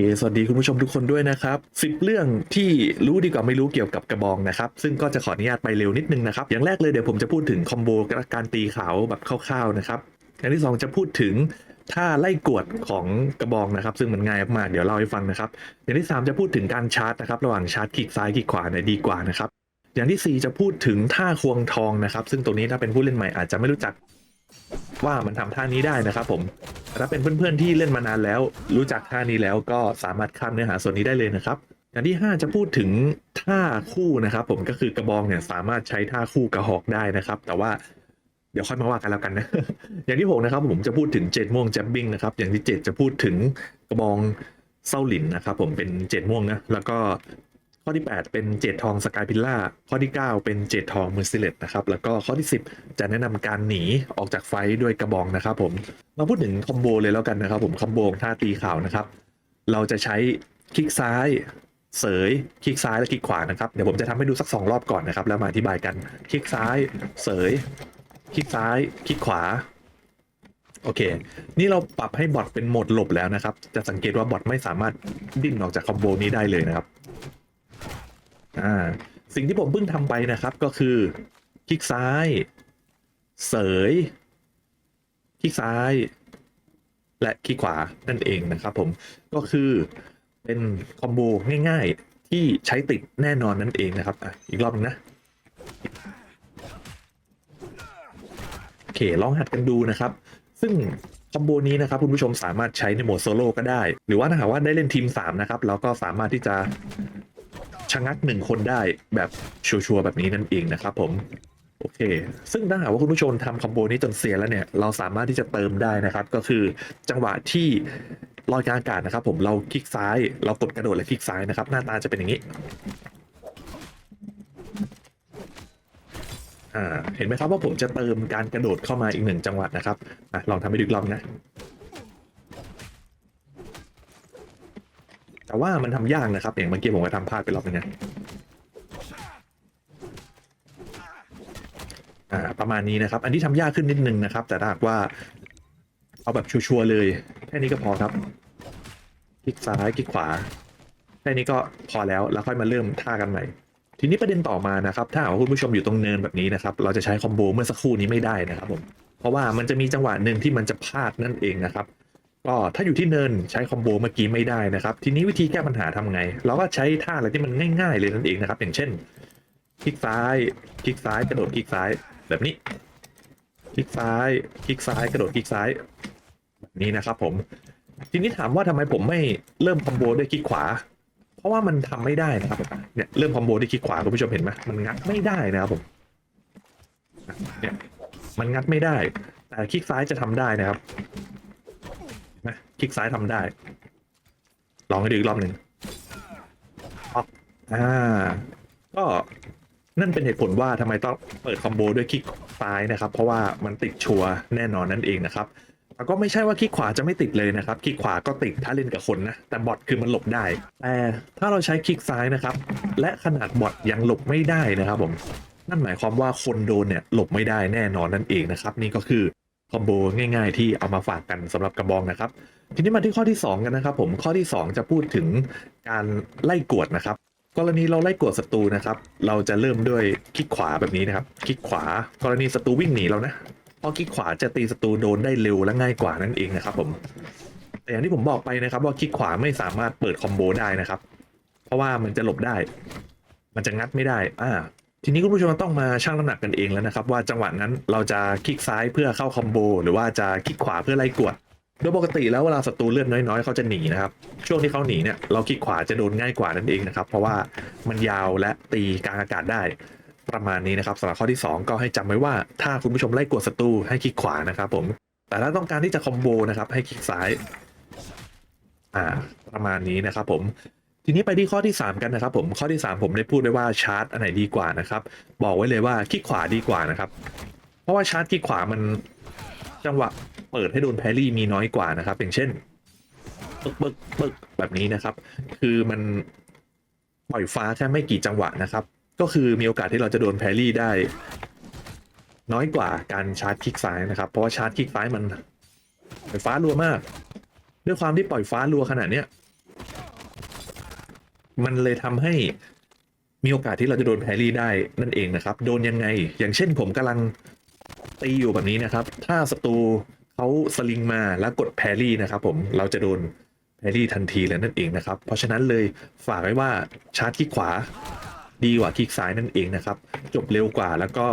เคสวัสดีคุณผู้ชมทุกคนด้วยนะครับสิบเรื่องที่รู้ดีกว่าไม่รู้เกี่ยวกับกระบองนะครับ ซึ่งก็จะขออนุญาตไปเร็วนิดนึงนะครับ อย่างแรกเลยเดี๋ยวผมจะพูดถึงคอมโบการตีขาวแบบคร่าวๆนะครับ อย่างที่สองจะพูดถึงท่าไล่กวดของกระบองนะครับ ซึ่งมันง่ายมากเดี๋ยวเล่าให้ฟังนะครับ อย่างที่สามจะพูดถึงการชาร์จนะครับ ระหว่างชาร์จคลิกซ้ายคลิกขวาเนี่ยดีกว่านะครับ อย่างที่สี่จะพูดถึงท่าควงทองนะครับ ซึ่งตรงนี้ถ้าเป็นผู้เล่นใหม่อาจจะไม่รู้จัก ว่ามันทำท่านี้ได้นะครับผมถ้าเป็นเพื่อนๆที่เล่นมานานแล้ว รู้จักท่านี้แล้วก็สามารถข้ามเนื้อหาส่วนนี้ได้เลยนะครับอย่างที่ 5 จะพูดถึงท่าคู่นะครับ ผมก็คือกระบองเนี่ยสามารถใช้ท่าคู่กระหอกได้นะครับ แต่ว่าเดี๋ยวค่อยมาว่ากันแล้วกันนะ อย่างที่6นะครับผมจะพูดถึงเจ็ดม่วงแจ็บบิ้งนะครับ อย่างที่ 7 จะพูดถึงกระบองเส้าหลินนะครับ ผมเป็นเจ็ดม่วงนะแล้วก็ ข้อที่ 8 เป็นเจ็ดทองสกายพิลล่าข้อที่ 9 เป็นเจ็ดทองมือซิเลตนะครับแล้วก็ข้อที่ 10 จะแนะนำการหนีออกจากไฟด้วยกระบองนะครับผมมาพูดถึงคอมโบเลยแล้วกันนะครับผมคอมโบของท่าตีข่าวนะครับ เราจะใช้คลิกซ้ายเสยคลิกซ้ายและคลิกขวานะครับเดี๋ยวผมจะทำให้ดูสักสองรอบก่อนนะครับแล้วมาอธิบายกันคลิกซ้ายเสยคลิกซ้ายคลิกขวาโอเค นี่เราปรับให้บอทเป็นโหมดหลบแล้วนะครับ จะสังเกตว่าบอทไม่สามารถดิ้นออกจากคอมโบนี้ได้เลยนะครับ อ่าสิ่งที่ผมเพิ่งทำไปนะครับก็คือ คลิกซ้าย เสย คลิกซ้าย และคลิกขวานั่นเองนะครับผมก็คือเป็นคอมโบง่าย ๆที่ใช้ติดแน่นอนนั่นเองนะครับอะอีกรอบหนึงนะโอเคลองหัดกันดูนะครับ ซึ่งคอมโบนี้นะครับคุณผู้ชมสามารถใช้ในโหมดโซโล่ก็ได้ หรือว่าถ้าหากว่าได้เล่นทีม 3 นะครับ เราก็สามารถที่จะ ชะงักหนึ่งคนได้แบบชัวร์ๆแบบนี้นั่นเองนะครับผมโอเค ซึ่งถ้าหากว่าคุณผู้ชมทำคอมโบนี้จนเสียแล้วเนี่ย เราสามารถที่จะเติมได้นะครับ ก็คือจังหวะที่ลอยกลางอากาศนะครับ ผม เราคลิกซ้าย เรากดกระโดดและคลิกซ้ายนะครับ หน้าตาจะเป็นอย่างนี้ อ่า เห็นไหมครับว่าผมจะเติมการกระโดดเข้ามาอีกหนึ่งจังหวะนะครับอะลองทำให้ดูอีกรอบนะ แต่ว่ามันทำยากนะครับอย่างเมื่อกี้ผมก็ทำพลาดไปรอบนึงนะอ่าประมาณนี้นะครับ อันที่ทำยากขึ้นนิดนึงนะครับ แต่ถ้าหากว่า เอาแบบชัวร์เลย แค่นี้ก็พอครับคลิกซ้ายคลิกขวาแค่นี้ก็พอแล้วแล้วค่อยมาเริ่มท่ากันใหม่ทีนี้ประเด็นต่อมานะครับ ถ้าหากว่าคุณผู้ชมอยู่ตรงเนินแบบนี้นะครับ เราจะใช้คอมโบเมื่อสักครู่นี้ไม่ได้นะครับผมเพราะว่ามันจะมีจังหวะหนึ่งที่มันจะพลาดนั่นเองนะครับ ก็ถ้าอยู่ที่เนินใช้คอมโบเมื่อกี้ไม่ได้นะครับ ทีนี้วิธีแก้ปัญหาทำไง เราก็ใช้ท่าอะไรที่มันง่าย ๆ เลยนั่นเองนะครับ อย่างเช่น คลิกซ้าย คลิกซ้ายกระโดดคลิกซ้ายแบบนี้ คลิกซ้าย คลิกซ้ายกระโดดคลิกซ้ายแบบนี้นะครับ ผม ทีนี้ถามว่าทำไมผมไม่เริ่มคอมโบด้วยคลิกขวา เพราะว่ามันทำไม่ได้นะครับเนี่ยเริ่มคอมโบด้วยคลิกขวาคุณผู้ชมเห็นไหมมันงัดไม่ได้นะครับผมเนี่ยมันงัดไม่ได้ แต่คลิกซ้ายจะทำได้นะครับ คลิกซ้ายทำได้ ลองให้ดูอีกรอบหนึ่งออกอ่า ก็นั่นเป็นเหตุผลว่าทำไมต้องเปิดคอมโบด้วยคลิกซ้ายนะครับ เพราะว่ามันติดชัวร์แน่นอนนั่นเองนะครับแล้วก็ไม่ใช่ว่าคลิกขวาจะไม่ติดเลยนะครับ คลิกขวาก็ติดถ้าเล่นกับคนนะ แต่บอทคือมันหลบได้ แต่ถ้าเราใช้คลิกซ้ายนะครับ และขนาดบอทยังหลบไม่ได้นะครับผม นั่นหมายความว่าคนโดนเนี่ยหลบไม่ได้แน่นอนนั่นเองนะครับ นี่ก็คือคอมโบง่าย ๆ ที่เอามาฝากกันสำหรับกระบองนะครับ ทีนี้มาที่ข้อที่ 2 กันนะครับ ผมข้อที่ 2 จะพูดถึงการไล่กวดนะครับ กรณีเราไล่กวดศัตรูนะครับ เราจะเริ่มด้วยคลิกขวาแบบนี้นะครับ คลิกขวา กรณีศัตรูวิ่งหนีเรานะพอคลิกขวาจะตีศัตรูโดนได้เร็วและง่ายกว่านั่นเองนะครับ ผม แต่อย่างที่ผมบอกไปนะครับ ว่าคลิกขวาไม่สามารถเปิดคอมโบได้นะครับ เพราะว่ามันจะหลบได้ มันจะงัดไม่ได้ อ่าทีนี้คุณผู้ชมต้องมาชั่งน้ำหนักกันเองแล้วนะครับ ว่าจังหวะนั้นเราจะคลิกซ้ายเพื่อเข้าคอมโบหรือว่าจะคลิกขวาเพื่อไล่กวด โดยปกติแล้วเวลาศัตรูเลือดน้อยๆเขาจะหนีนะครับ ช่วงที่เขาหนีเนี่ยเราคลิกขวาจะโดนง่ายกว่านั่นเองนะครับ เพราะว่ามันยาวและตีกลางอากาศได้ประมาณนี้นะครับสำหรับข้อที่ 2 ก็ให้จำไว้ว่าถ้าคุณผู้ชมไล่กวดศัตรูให้คลิกขวานะครับผม แต่ถ้าต้องการที่จะคอมโบนะครับให้คลิกซ้ายอ่าประมาณนี้นะครับผมทีนี้ไปที่ข้อที่ 3 กันนะครับผมข้อที่ 3 ผมได้พูดไว้ว่าชาร์จอันไหนดีกว่านะครับบอกไว้เลยว่าคลิกขวาดีกว่านะครับ เพราะว่าชาร์จคลิกขวามัน จังหวะเปิดให้โดนแพรี่มีน้อยกว่านะครับอย่างเช่นปึกปึกปึกแบบนี้นะครับ คือมันปล่อยฟ้าแค่ไม่กี่จังหวะนะครับ ก็คือมีโอกาสที่เราจะโดนแพรี่ได้ น้อยกว่าการชาร์จคลิกซ้ายนะครับ เพราะว่าชาร์จคลิกซ้ายมันปล่อยฟ้ารัวมาก ด้วยความที่ปล่อยฟ้ารัวขนาดเนี้ยมันเลยทำให้มีโอกาสที่เราจะโดนแพรี่ได้นั่นเองนะครับ โดนยังไง อย่างเช่นผมกำลัง ตีอยู่แบบนี้นะครับ ถ้าศัตรูเขาสลิงมาแล้วกดแพรี่นะครับผมเราจะโดนแพรี่ทันทีเลยนั่นเองนะครับ เพราะฉะนั้นเลยฝากไว้ว่าชาร์จคลิกขวาดีกว่าคลิกซ้ายนั่นเองนะครับ จบเร็วกว่าแล้วก็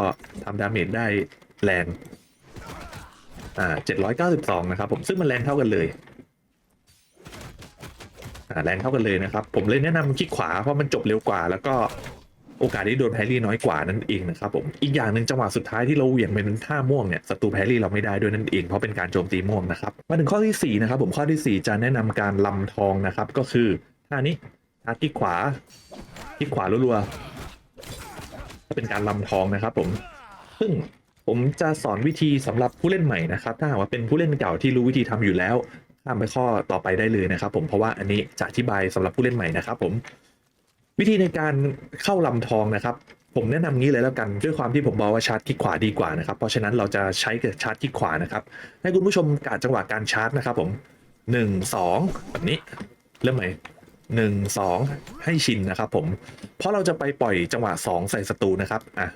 ทำดาเมจได้แรงอ่า792 นะครับผมซึ่งมันแรงเท่ากันเลยอ่าแรงเท่ากันเลยนะครับ ผมเลยแนะนำคลิกขวาเพราะมันจบเร็วกว่า แล้วก็ โอกาสที่โดนแพรรี่น้อยกว่านั่นเองนะครับผมอีกอย่างหนึ่งจังหวะสุดท้ายที่เราเหวี่ยงเป็นท่าม่วงเนี่ยศัตรูแพรรี่เราไม่ได้ด้วยนั่นเองเพราะเป็นการโจมตีม่วงนะครับมาถึงข้อที่สี่นะครับผมข้อที่สี่จะแนะนำการลำทองนะครับก็คือท่านี้ท่าคลิกขวาคลิกขวารัวๆจะเป็นการลำทองนะครับผมซึ่งผมจะสอนวิธีสำหรับผู้เล่นใหม่นะครับ ถ้าหากว่าเป็นผู้เล่นเก่าที่รู้วิธีทำอยู่แล้วข้ามไปข้อต่อไปได้เลยนะครับ ผมเพราะว่าอันนี้จะอธิบายสำหรับผู้เล่นใหม่นะครับ ผม วิธีในการเข้าลำทองนะครับ ผมแนะนำงี้เลยแล้วกันด้วยความที่ผมบอกว่าชาร์จคลิกขวาดีกว่านะครับ เพราะฉะนั้นเราจะใช้กับชาร์จคลิกขวานะครับ ให้คุณผู้ชมกะจังหวะการชาร์จนะครับ ผมหนึ่งสองแบบนี้เริ่มใหม่หนึ่งสองให้ชินนะครับ ผม เพราะเราจะไปปล่อยจังหวะสองใส่ศัตรูนะครับอะ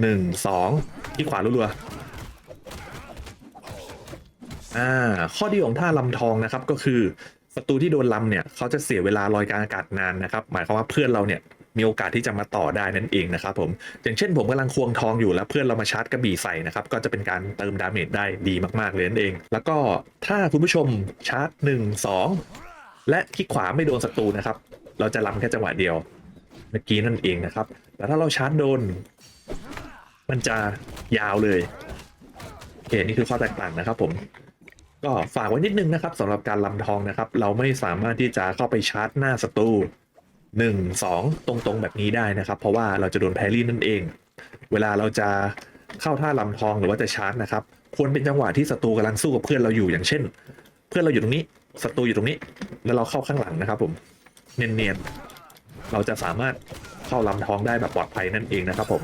หนึ่งสองที่ขวารัวๆอ่าข้อดีของท่าลำทองนะครับก็คือ ศัตรูที่โดนลำเนี่ยเขาจะเสียเวลาลอยกางอากาศนานนะครับ หมายความว่าเพื่อนเราเนี่ยมีโอกาสที่จะมาต่อได้นั่นเองนะครับผมอย่างเช่นผมกำลังควงทองอยู่แล้วเพื่อนเรามาชาร์จกระบี่ใส่นะครับก็จะเป็นการเติมดาเมจได้ดีมากๆเลยนั่นเอง แล้วก็ถ้าคุณผู้ชมชาร์จ 1 2 และคลิกขวาไม่โดนศัตรูนะครับ เราจะลำแค่จังหวะเดียวเมื่อกี้นั่นเองนะครับแต่ถ้าเราชาร์จโดน มันจะยาวเลยโอเคนี่คือข้อแตกต่างนะครับผม ก็ฝากไว้นิดนึงนะครับสำหรับการลำทองนะครับ เราไม่สามารถที่จะเข้าไปชาร์จหน้าศัตรูหนึ่งสองตรงๆแบบนี้ได้นะครับ เพราะว่าเราจะโดนแพรรี่นั่นเอง เวลาเราจะเข้าท่าลำทองหรือว่าจะชาร์จนะครับ ควรเป็นจังหวะที่ศัตรูกำลังสู้กับเพื่อนเราอยู่อย่างเช่น เพื่อนเราอยู่ตรงนี้ศัตรูอยู่ตรงนี้ แล้วเราเข้าข้างหลังนะครับ ผมเนียนๆเราจะสามารถเข้าลำทองได้แบบปลอดภัยนั่นเองนะครับ ผม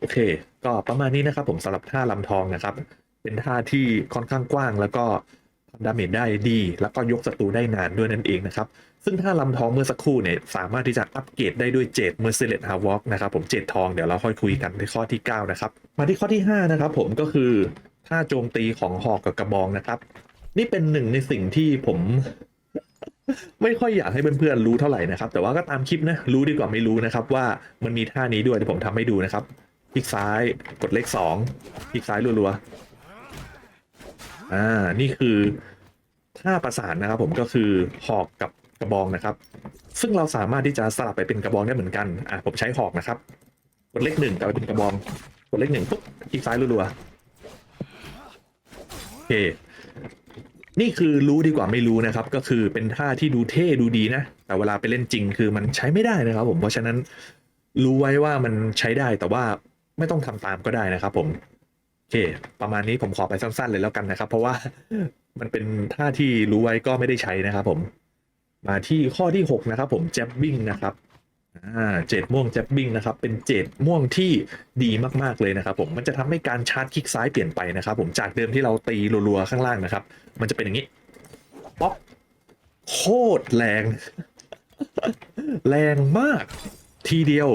โอเค ก็ประมาณนี้นะครับ ผมสำหรับท่าลำทองนะครับ เป็นท่าที่ค่อนข้างกว้าง แล้วก็ทำดาเมจได้ดี แล้วก็ยกศัตรูได้นานด้วยนั่นเองนะครับ ซึ่งท่าลำทองเมื่อสักครู่เนี่ยสามารถที่จะอัปเกรดได้ด้วยเจดเมอร์เซเลตฮาวอกนะครับผมเจดทองเดี๋ยวเราค่อยคุยกันในข้อที่ 9 นะครับ มาที่ข้อที่ 5 นะครับผมก็คือท่าโจมตีของหอกกับกระบองนะครับ นี่เป็นหนึ่งในสิ่งที่ผมไม่ค่อยอยากให้เพื่อนๆรู้เท่าไหร่นะครับ แต่ว่าก็ตามคลิปนะ รู้ดีกว่าไม่รู้นะครับ ว่ามันมีท่านี้ด้วยเดี๋ยวผมทำให้ดูนะครับคลิกซ้ายกดเลขสองคลิกซ้ายรัวๆ อ่า นี่คือท่าประสานนะครับ ผมก็คือหอกกับกระบองนะครับ ซึ่งเราสามารถที่จะสลับไปเป็นกระบองได้เหมือนกัน อ่าผมใช้หอกนะครับ กดเลขหนึ่งกลายเป็นกระบอง กดเลขหนึ่งปุ๊บคลิกซ้ายรัวๆโอเค นี่คือรู้ดีกว่าไม่รู้นะครับ ก็คือเป็นท่าที่ดูเท่ดูดีนะ แต่เวลาไปเล่นจริงคือมันใช้ไม่ได้นะครับ ผม เพราะฉะนั้นรู้ไว้ว่ามันใช้ได้แต่ว่าไม่ต้องทำตามก็ได้นะครับ ผม ค ประมาณนี้ผมขอไปสั้น ๆ เลยแล้วกันนะครับ เพราะว่ามันเป็นท่าที่รู้ไว้ก็ไม่ได้ใช้นะครับผม มาที่ข้อที่ 6 นะครับผมแจ็บบิ้งนะครับเจ็ดม่วงแจ็บบิ้งนะครับ เป็นเจ็ดม่วงที่ดีมากๆเลยนะครับ ผมมันจะทำให้การชาร์จคลิกซ้ายเปลี่ยนไปนะครับ ผมจากเดิมที่เราตีรัวๆข้างล่างนะครับ มันจะเป็นอย่างนี้ป๊อกโคตรแรง แรงมากทีเดียว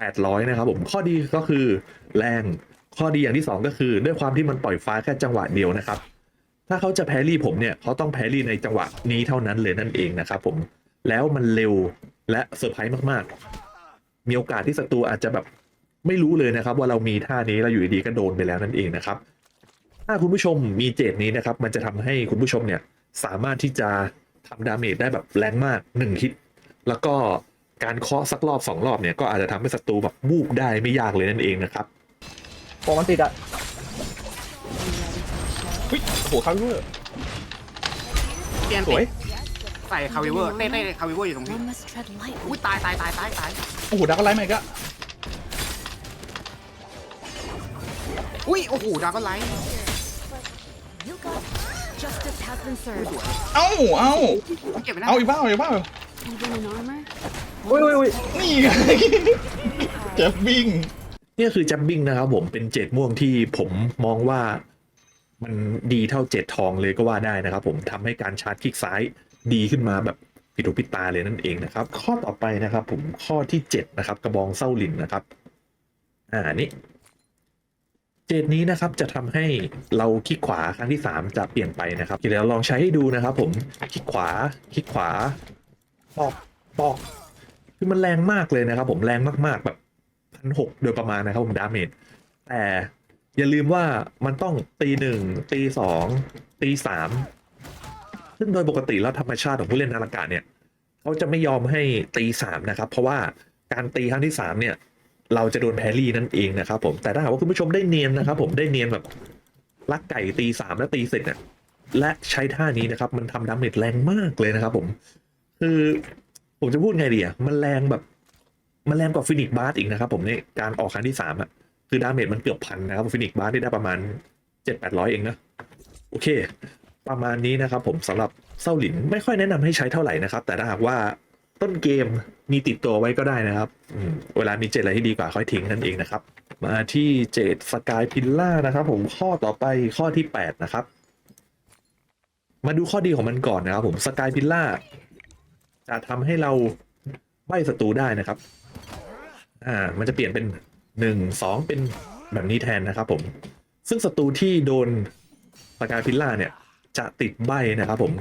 800 นะครับผมข้อดีก็คือแรง ข้อดีอย่างที่ 2 ก็คือด้วยความที่มันปล่อยฟ้าแค่จังหวะเดียวนะครับ ถ้าเขาจะแพรี่ผมเนี่ยเขาต้องแพรี่ในจังหวะนี้เท่านั้นเลยนั่นเองนะครับผมแล้วมันเร็วและเซอร์ไพรส์มากๆ มีโอกาสที่ศัตรูอาจจะแบบไม่รู้เลยนะครับ ว่าเรามีท่านี้เราอยู่ดีๆก็โดนไปแล้วนั่นเองนะครับ ถ้าคุณผู้ชมมีเจตนี้นะครับ มันจะทำให้คุณผู้ชมเนี่ยสามารถที่จะทำดาเมจได้แบบแรงมากหนึ่งฮิตแล้วก็การเคาะสักรอบสองรอบเนี่ยก็อาจจะทำให้ศัตรูแบบวูบได้ไม่ยากเลยนั่นเองนะครับ โปมันติดอะเฮ้ยโอ้โหคาร์เวอร์เตียนสวยใส่คาวิเวอร์เต้เต้คาวิเวอร์อยู่ตรงนี้ One must tread lightly. อุ้ยตายตายตายตายตายโอ้โหดักอะไรมาอีกอะอุ้ยโอ้โหดราก้อนไลท์ You got justice has been สวย served. เอ้าเอ้าผมเก็บไปนะเอาอีกบ้าเอาอีกบ้า Even in armor. อุ้ยอุ้ยอุ้ยนี่ไงเจ็บวิ่ง นี่คือจับบิ้งนะครับผมเป็นเจ็ดม่วงที่ผมมองว่ามันดีเท่าเจ็ดทองเลยก็ว่าได้นะครับ ผมทำให้การชาร์จคลิกซ้ายดีขึ้นมาแบบผิดหูผิดตาเลยนั่นเองนะครับ ข้อต่อไปนะครับ ผมข้อที่7นะครับ กระบองเส้าหลินนะครับ อ่านี่เจดนี้นะครับจะทำให้เราคลิกขวาครั้งที่ 3 จะเปลี่ยนไปนะครับเดี๋ยวเราลองใช้ให้ดูนะครับ ผมคลิกขวาคลิกขวาปอกปอกคือมันแรงมากเลยนะครับ ผมแรงมากๆแบบ นหกโดยประมาณนะครับผมดาเมจแต่อย่าลืมว่ามันต้องตีหนึ่งตีสองตีสามซึ่งโดยปกติแล้วธรรมชาติของผู้เล่นอาฬกาเนี่ยเขาจะไม่ยอมให้ตีสามนะครับ เพราะว่าการตีครั้งที่สามเนี่ยเราจะโดนแพรรี่นั่นเองนะครับผมแต่ถ้าหากว่าคุณผู้ชมได้เนียนนะครับ ผมได้เนียนแบบลักไก่ตีสามแล้วตีเสร็จเนี่ยและใช้ท่านี้นะครับ มันทำดาเมจแรงมากเลยนะครับ ผม คือผมจะพูดไงดีอะมันแรงแบบ มันแรงกว่าฟินิกบาร์อีกนะครับผมในการออกครั้งที่สามอะคือดาเมจมันเกือบพันนะครับฟินิกบาร์ได้ประมาณเจ็ดแปดร้อยเองนะโอเค ประมาณนี้นะครับผมสำหรับเส้าหลินไม่ค่อยแนะนำให้ใช้เท่าไหร่นะครับ แต่ถ้าหากว่าต้นเกมมีติดตัวไว้ก็ได้นะครับอืเวลามีเจดอะไรที่ดีกว่าค่อยทิ้งนั่นเองนะครับ มาที่เจดสกายพิลล่านะครับผมข้อต่อไปข้อที่ 8 นะครับ มาดูข้อดีของมันก่อนนะครับผมสกายพิลล่าจะทำให้เราใบศัตรูได้นะครับ อ่า มันจะเปลี่ยนเป็นหนึ่งสองเป็นแบบนี้แทนนะครับผม ซึ่งศัตรูที่โดนสกายพิลล่าเนี่ย จะติดใบนะครับผม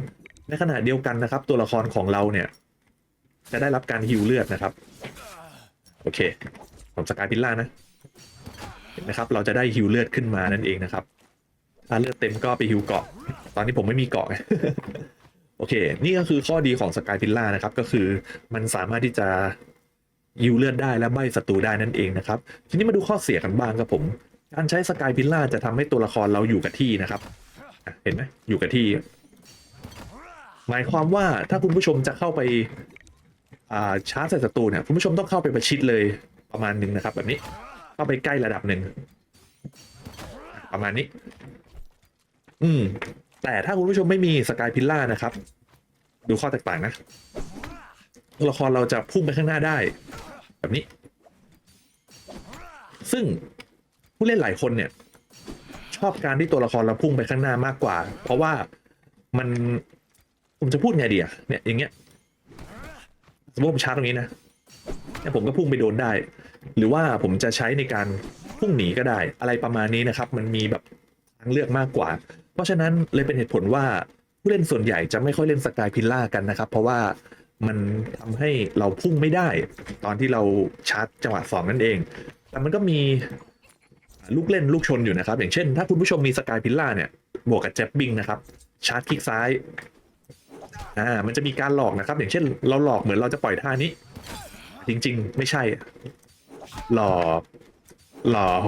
ในขณะเดียวกันนะครับ ตัวละครของเราเนี่ย จะได้รับการฮิวเลือดนะครับ โอเค ผมสกายพิลล่านะเห็นไหมครับ เราจะได้ฮิวเลือดขึ้นมานั่นเองนะครับ ถ้าเลือดเต็มก็ไปฮิวเกาะ ตอนนี้ผมไม่มีเกาะโอเค นี่ก็คือข้อดีของสกายพิลล่านะครับ ก็คือมันสามารถที่จะ ฮิวเลือดได้และใบศัตรูได้นั่นเองนะครับ ทีนี้มาดูข้อเสียกันบ้างครับผม การใช้สกายพิลล่าจะทำให้ตัวละครเราอยู่กับที่นะครับเห็นไหมอยู่กับที่ หมายความว่าถ้าคุณผู้ชมจะเข้าไปาชาร์จใส่ศัตรูเนี่ยคุณผู้ชมต้องเข้าไปประชิดเลยประมาณหนึ่งนะครับ แบบนี้เข้าไปใกล้ระดับหนึ่งประมาณนี้ อืม แต่ถ้าคุณผู้ชมไม่มีสกายพิลล่านะครับ ดูข้อแตกต่างนะ ตัวละครเราจะพุ่งไปข้างหน้าได้ แบบนี้ ซึ่งผู้เล่นหลายคนเนี่ย ชอบการที่ตัวละครเราพุ่งไปข้างหน้ามากกว่า เพราะว่ามันผมจะพูดไงดีอะเนี่ยอย่างเงี้ยสมมติผมชาร์จตรงนี้นะเนี่ยผมก็พุ่งไปโดนได้ หรือว่าผมจะใช้ในการพุ่งหนีก็ได้ อะไรประมาณนี้นะครับ มันมีแบบทางเลือกมากกว่า เพราะฉะนั้นเลยเป็นเหตุผลว่าผู้เล่นส่วนใหญ่จะไม่ค่อยเล่นสกายพิลล่ากันนะครับ เพราะว่า มันทำให้เราพุ่งไม่ได้ ตอนที่เราชาร์จจังหวะสองนั่นเอง แต่มันก็มีลูกเล่นลูกชนอยู่นะครับ อย่างเช่น ถ้าคุณผู้ชมมีสกายพิลล่าเนี่ยบวกกับแจ็บบิงนะครับ ชาร์จคลิกซ้ายอ่ามันจะมีการหลอกนะครับ อย่างเช่น เราหลอกเหมือนเราจะปล่อยท่านี้ จริง ๆ ไม่ใช่ หลอกหลอก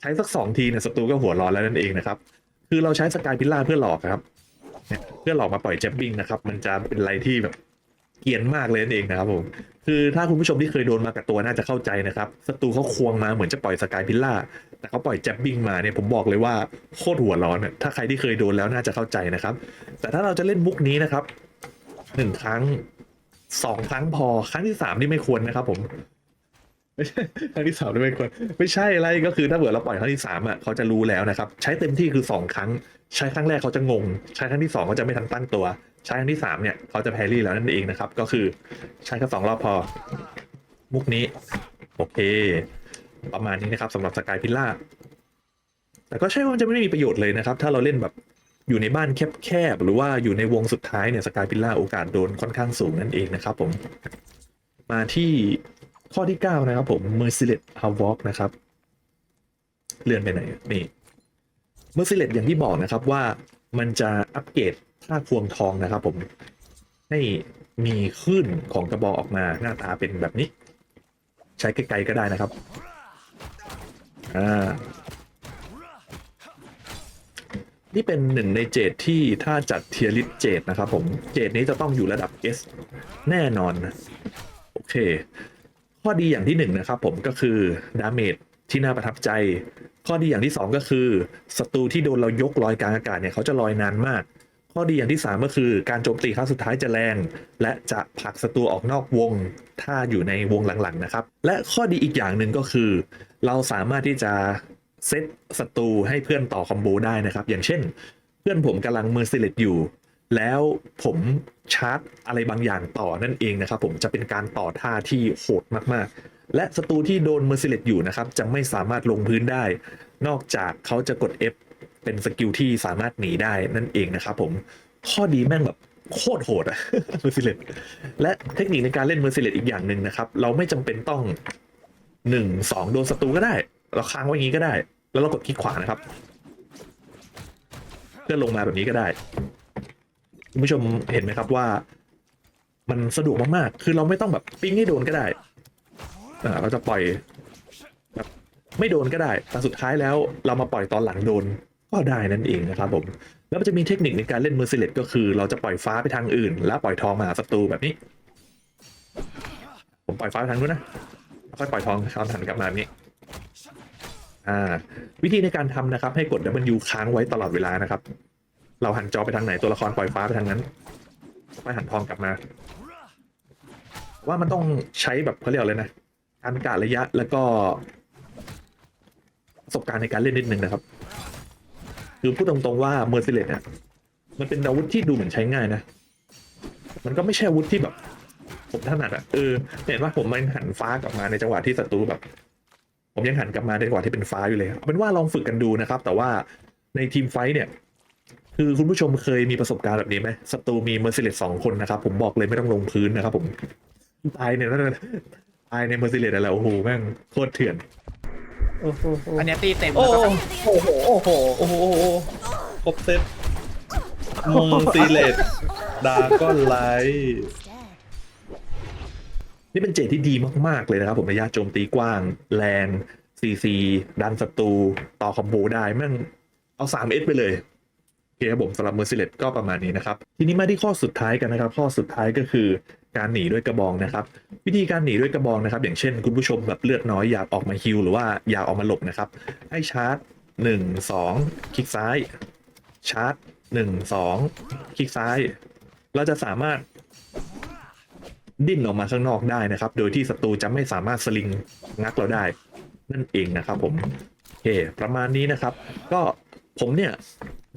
ใช้สักสองทีเนี่ยศัตรูก็หัวร้อนแล้วนั่นเองนะครับ คือเราใช้สกายพิลล่าเพื่อหลอกครับ เพื่อหลอกมาปล่อยเจ็บบิงนะครับ มันจะเป็นอะไรที่แบบเกียนมากเลยนั่นเองนะครับผมคือถ้าคุณผู้ชมที่เคยโดนมากับตัวน่าจะเข้าใจนะครับศัตรูเขาควงมาเหมือนจะปล่อยสกายพิลล่าแต่เขาปล่อยแจ็บบิงมาเนี่ยผมบอกเลยว่าโคตรหัวร้อนถ้าใครที่เคยโดนแล้วน่าจะเข้าใจนะครับ แต่ถ้าเราจะเล่นมุกนี้นะครับหนึ่งครั้งสองครั้งพอครั้งที่สามนี่ไม่ควรนะครับผม ไม่ใช่ครั้งที่สามไม่ควรไม่ใช่อะไรก็คือถ้าเกิดเราปล่อยครั้งที่สามอะเขาจะรู้แล้วนะครับ ใช้เต็มที่คือสองครั้ง ใช้ครั้งแรกเขาจะงง ใช้ครั้งที่สองเขาจะไม่ทันตั้งตัว ใช้ครั้งที่สามเนี่ยเขาจะแพรรี่แล้วนั่นเองนะครับ ก็คือใช้แค่สองรอบพอ มุกนี้ โอเค ประมาณนี้นะครับสำหรับสกายพิลล่าแต่ก็ใช่ว่ามันจะไม่ได้มีประโยชน์เลยนะครับ ถ้าเราเล่นแบบอยู่ในบ้านแคบๆหรือว่าอยู่ในวงสุดท้ายเนี่ยสกายพิลล่าโอกาสโดนค่อนข้างสูงนั่นเองนะครับ ผม มาที่ ข้อที่ 9 นะครับผม Merciless Havoc นะครับ เลื่อนไปไหน นี่ Merciless อย่างที่บอกนะครับว่ามันจะอัปเกรดท่าควงทองนะครับผม ให้มีคลื่นของกระบอกออกมาหน้าตาเป็นแบบนี้ ใช้ไกลๆก็ได้นะครับ อ่า นี่เป็นหนึ่งในเจดที่ถ้าจัดเทียริสเจดนะครับผม เจดนี้จะต้องอยู่ระดับ S แน่นอนนะโอเค ข้อดีอย่างที่หนึ่งนะครับผมก็คือดาเมจที่น่าประทับใจ ข้อดีอย่างที่สองก็คือศัตรูที่โดนเรายกลอยกลางอากาศเนี่ยเขาจะลอยนานมาก ข้อดีอย่างที่สามก็คือการโจมตีครั้งสุดท้ายจะแรง และจะผลักศัตรูออกนอกวง ถ้าอยู่ในวงหลังๆนะครับ และข้อดีอีกอย่างหนึ่งก็คือ เราสามารถที่จะเซตศัตรูให้เพื่อนต่อคอมโบได้นะครับ อย่างเช่น เพื่อนผมกำลังมือซิเลตอยู่ แล้วผมชาร์จอะไรบางอย่างต่อนั่นเองนะครับผมจะเป็นการต่อท่าที่โหดมากๆ และศัตรูที่โดนเมอร์ซิเลตอยู่นะครับ จะไม่สามารถลงพื้นได้ นอกจากเขาจะกด F เป็นสกิลที่สามารถหนีได้นั่นเองนะครับผมข้อดีแม่งแบบโคตรโหดอะเมอร์ซิเลตและเทคนิคในการเล่นเมอร์ซิเลตอีกอย่างหนึ่งนะครับ เราไม่จำเป็นต้องหนึ่งสองโดนศัตรูก็ได้ เราค้างไว้อย่างนี้ก็ได้ แล้วเรากดคลิกขวานะครับเพื่อลงมาแบบนี้ก็ได้ คุณผู้ชมเห็นไหมครับว่า มันสะดวกมากๆ คือเราไม่ต้องแบบปิ้งให้โดนก็ได้อ่าเราจะปล่อยแบบไม่โดนก็ได้ แต่สุดท้ายแล้วเรามาปล่อยตอนหลังโดนก็ได้นั่นเองนะครับผมแล้วมันจะมีเทคนิคในการเล่นเมอร์ซิเลตก็คือ เราจะปล่อยฟ้าไปทางอื่น แล้วปล่อยทองมาหาศัตรูแบบนี้ ผมปล่อยฟ้าไปทางนู้นนะแล้วค่อยปล่อยทองทองหันกลับมาแบบนี้อ่าวิธีในการทำนะครับให้กด W ค้างไว้ตลอดเวลานะครับ เราหันจอไปทางไหนตัวละครปล่อยฟ้าไปทางนั้นไม่หันทองกลับมา ว่ามันต้องใช้แบบเขาเรียกอะไรนะการกะระยะแล้วก็ประสบการณ์ในการเล่นนิดนึงนะครับคือพูดตรงๆว่าเมอร์ซิเลตเนี่ยมันเป็นอาวุธที่ดูเหมือนใช้ง่ายนะ มันก็ไม่ใช่อาวุธที่แบบ ผมถนัดอะเออเห็นว่าผมมันหันฟ้ากลับมาในจังหวะที่ศัตรูแบบ ผมยังหันกลับมาในจังหวะที่เป็นฟ้าอยู่เลยเป็นว่าลองฝึกกันดูนะครับ แต่ว่าในทีมไฟท์เนี่ย คือคุณผู้ชมเคยมีประสบการณ์แบบนี้ไหมศัตรูมีเมอร์ซิเลตสองคนนะครับ ผมบอกเลยไม่ต้องลงพื้นนะครับผมตายเนี่ยนั่นนะตายในเมอร์ซิเลตอะไรโอ้โหแม่งโคตรเถื่อนโอ้โหอันเนี้ยตีเต็มโอ้แล้วก็โหโอ้โหโอ้โหโอ้โหครบเซตมงซีเลตดาก็ไลท์ Dead. นี่เป็นเจตที่ดีมากๆเลยนะครับผมระยะโจมตีกว้าง แรงซีซีดันศัตรูต่อคอมโบได้แม่งเอา 3S ไปเลยโอ เคครับผมสำหรับเมอร์ซิเลตก็ประมาณนี้นะครับ ทีนี้มาที่ข้อสุดท้ายกันนะครับ ข้อสุดท้ายก็คือการหนีด้วยกระบองนะครับ วิธีการหนีด้วยกระบองนะครับ อย่างเช่น คุณผู้ชมแบบเลือดน้อยอยากออกมาฮิลหรือว่าอยากออกมาหลบนะครับ ให้ชาร์จ1 2คลิกซ้าย ชาร์จ1 2คลิกซ้าย เราจะสามารถดิ้นออกมาข้างนอกได้นะครับ โดยที่ศัตรูจะไม่สามารถสลิงงักเราได้ นั่นเองนะครับผมโอเคประมาณนี้นะครับ ก็ผมเนี่ย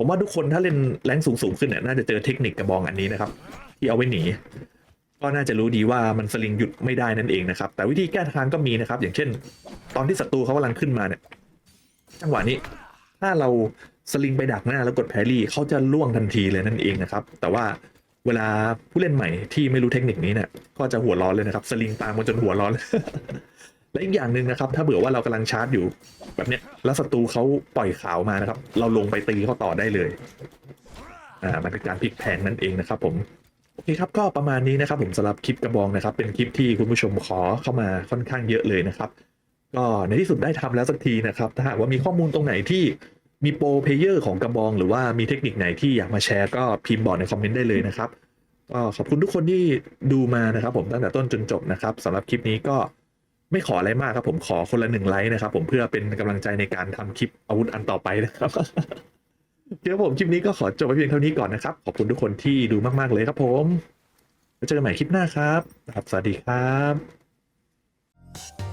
ผมว่าทุกคนถ้าเล่นแรงสูงสูงขึ้นเนี่ยน่าจะเจอเทคนิคกระบองอันนี้นะครับ ที่เอาไว้หนี ก็น่าจะรู้ดีว่ามันสลิงหยุดไม่ได้นั่นเองนะครับ แต่วิธีแก้ทางก็มีนะครับ อย่างเช่น ตอนที่ศัตรูเขากำลังขึ้นมาเนี่ยจังหวะนี้ ถ้าเราสลิงไปดักหน้าแล้วกดแพรี่เขาจะล่วงทันทีเลยนั่นเองนะครับ แต่ว่าเวลาผู้เล่นใหม่ที่ไม่รู้เทคนิคนี้เนี่ยก็จะหัวร้อนเลยนะครับ สลิงตามมาจนหัวร้อน และอีกอย่างหนึ่งนะครับ ถ้าเผื่อว่าเรากำลังชาร์จอยู่ แบบเนี้ยแล้วศัตรูเขาปล่อยขาวมานะครับ เราลงไปตีเขาต่อได้เลยอ่ามันเป็นการพลิกแพงนั่นเองนะครับ ผมโอเคครับก็ประมาณนี้นะครับ ผมสำหรับคลิปกระบองนะครับ เป็นคลิปที่คุณผู้ชมขอเข้ามาค่อนข้างเยอะเลยนะครับ ก็ในที่สุดได้ทำแล้วสักทีนะครับ ถ้าหากว่ามีข้อมูลตรงไหนที่มีโปรเพเยอร์ของกระบอง หรือว่ามีเทคนิคไหนที่อยากมาแชร์ก็พิมพ์บอกในคอมเมนต์ได้เลยนะครับก็ขอบคุณทุกคนที่ดูมานะครับ ผมตั้งแต่ต้นจนจบนะครับสำหรับคลิปนี้ก็ ไม่ขออะไรมากครับผมขอคนละหนึ่งไลค์นะครับ ผมเพื่อเป็นกำลังใจในการทำคลิปอาวุธอันต่อไปนะครับเดี๋ยวผมคลิปนี้ก็ขอจบไปเพียงเท่านี้ก่อนนะครับ ขอบคุณทุกคนที่ดูมาก ๆ เลยครับผมแล้วเจอกันใหม่คลิปหน้าครับครับสวัสดีครับ